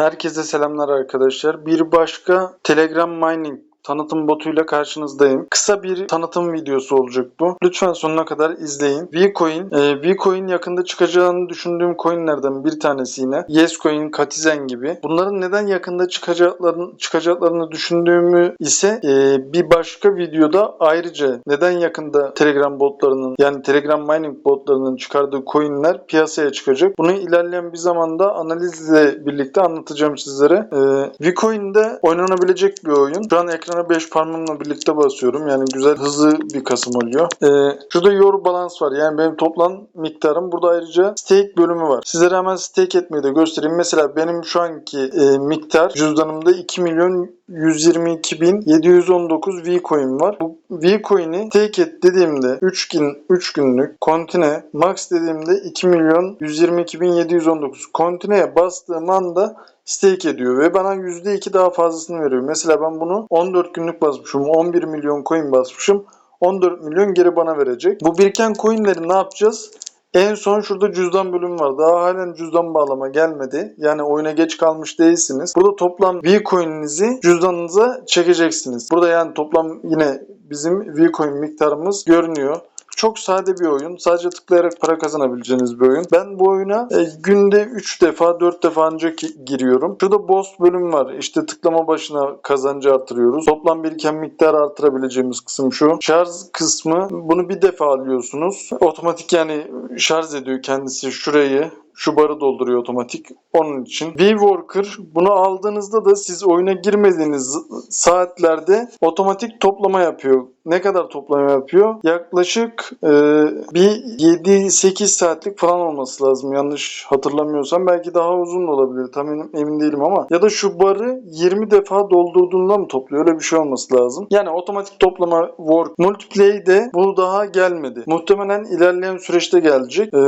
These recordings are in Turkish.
Herkese selamlar arkadaşlar. Bir başka Telegram Mining tanıtım botuyla karşınızdayım. Kısa bir tanıtım videosu olacak bu. Lütfen sonuna kadar izleyin. Vcoin, e, Vcoin yakında çıkacağını düşündüğüm coinlerden bir tanesi yine. Yescoin, Katizen gibi. Bunların neden yakında çıkacaklarını, çıkacaklarını düşündüğümü ise e, bir başka videoda ayrıca neden yakında Telegram botlarının yani Telegram mining botlarının çıkardığı coinler piyasaya çıkacak. Bunu ilerleyen bir zamanda analizle birlikte anlatacağım sizlere. E, Vcoin'de oynanabilecek bir oyun. Şu an ekrana 5 parmağımla birlikte basıyorum. Yani güzel hızlı bir kasım oluyor. Ee, şurada Your Balance var. Yani benim toplam miktarım. Burada ayrıca stake bölümü var. Sizlere hemen stake etmeyi de göstereyim. Mesela benim şu anki e, miktar cüzdanımda 2 milyon 122.719 Vcoin var. Bu Vcoin'i take et dediğimde 3 gün 3 günlük kontine max dediğimde 2 milyon 122.719 kontineye bastığım anda stake ediyor ve bana %2 daha fazlasını veriyor. Mesela ben bunu 14 günlük basmışım. 11 milyon coin basmışım. 14 milyon geri bana verecek. Bu biriken coinleri ne yapacağız? En son şurada cüzdan bölümü var. Daha halen cüzdan bağlama gelmedi. Yani oyuna geç kalmış değilsiniz. Burada toplam Vcoin'inizi cüzdanınıza çekeceksiniz. Burada yani toplam yine bizim Vcoin miktarımız görünüyor. Çok sade bir oyun. Sadece tıklayarak para kazanabileceğiniz bir oyun. Ben bu oyuna e, günde 3 defa 4 defa ancak giriyorum. Şurada boss bölüm var. İşte tıklama başına kazancı artırıyoruz. Toplam biriken miktarı artırabileceğimiz kısım şu. Şarj kısmı bunu bir defa alıyorsunuz. Otomatik yani şarj ediyor kendisi şurayı şu barı dolduruyor otomatik. Onun için. V-Worker bunu aldığınızda da siz oyuna girmediğiniz saatlerde otomatik toplama yapıyor. Ne kadar toplama yapıyor? Yaklaşık e, bir 7-8 saatlik falan olması lazım. Yanlış hatırlamıyorsam. Belki daha uzun olabilir. Tam emin değilim ama. Ya da şu barı 20 defa doldurduğunda mı topluyor? Öyle bir şey olması lazım. Yani otomatik toplama work. Multiplay'de bu daha gelmedi. Muhtemelen ilerleyen süreçte gelecek e,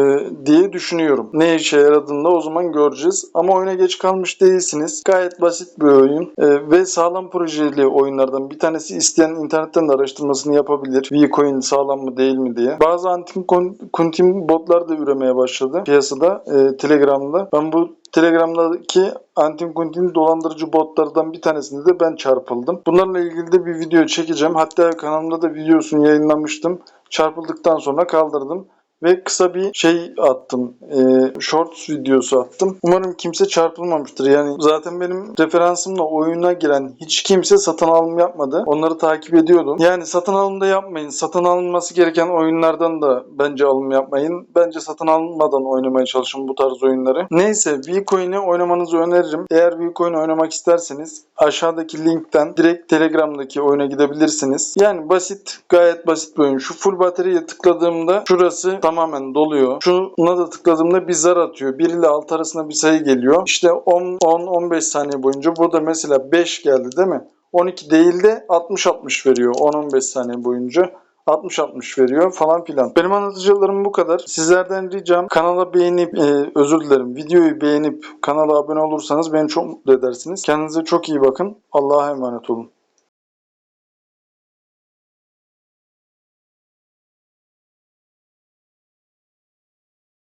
diye düşünüyorum. Ne işe yaradığında o zaman göreceğiz. Ama oyuna geç kalmış değilsiniz. Gayet basit bir oyun e, ve sağlam projeli oyunlardan bir tanesi isteyen internetten de araştırmasını yapabilir. Vcoin sağlam mı değil mi diye. Bazı antin kuntim botlar da üremeye başladı piyasada e, Telegram'da. Ben bu Telegram'daki antin kuntin dolandırıcı botlardan bir tanesinde de ben çarpıldım. Bunlarla ilgili de bir video çekeceğim. Hatta kanalımda da videosunu yayınlamıştım. Çarpıldıktan sonra kaldırdım ve kısa bir şey attım. E, shorts videosu attım. Umarım kimse çarpılmamıştır. Yani zaten benim referansımla oyuna giren hiç kimse satın alım yapmadı. Onları takip ediyordum. Yani satın alım da yapmayın. Satın alınması gereken oyunlardan da bence alım yapmayın. Bence satın almadan oynamaya çalışın bu tarz oyunları. Neyse Vcoin'i oynamanızı öneririm. Eğer Vcoin oynamak isterseniz aşağıdaki linkten direkt Telegram'daki oyuna gidebilirsiniz. Yani basit, gayet basit bir oyun. Şu full bataryaya tıkladığımda şurası tamamen doluyor. Şuna da tıkladığımda bir zar atıyor. 1 ile 6 arasında bir sayı geliyor. İşte 10-15 saniye boyunca burada mesela 5 geldi değil mi? 12 değil de 60-60 veriyor 10-15 saniye boyunca. 60-60 veriyor falan filan. Benim anlatacaklarım bu kadar. Sizlerden ricam kanala beğenip, e, özür dilerim videoyu beğenip kanala abone olursanız beni çok mutlu edersiniz. Kendinize çok iyi bakın. Allah'a emanet olun.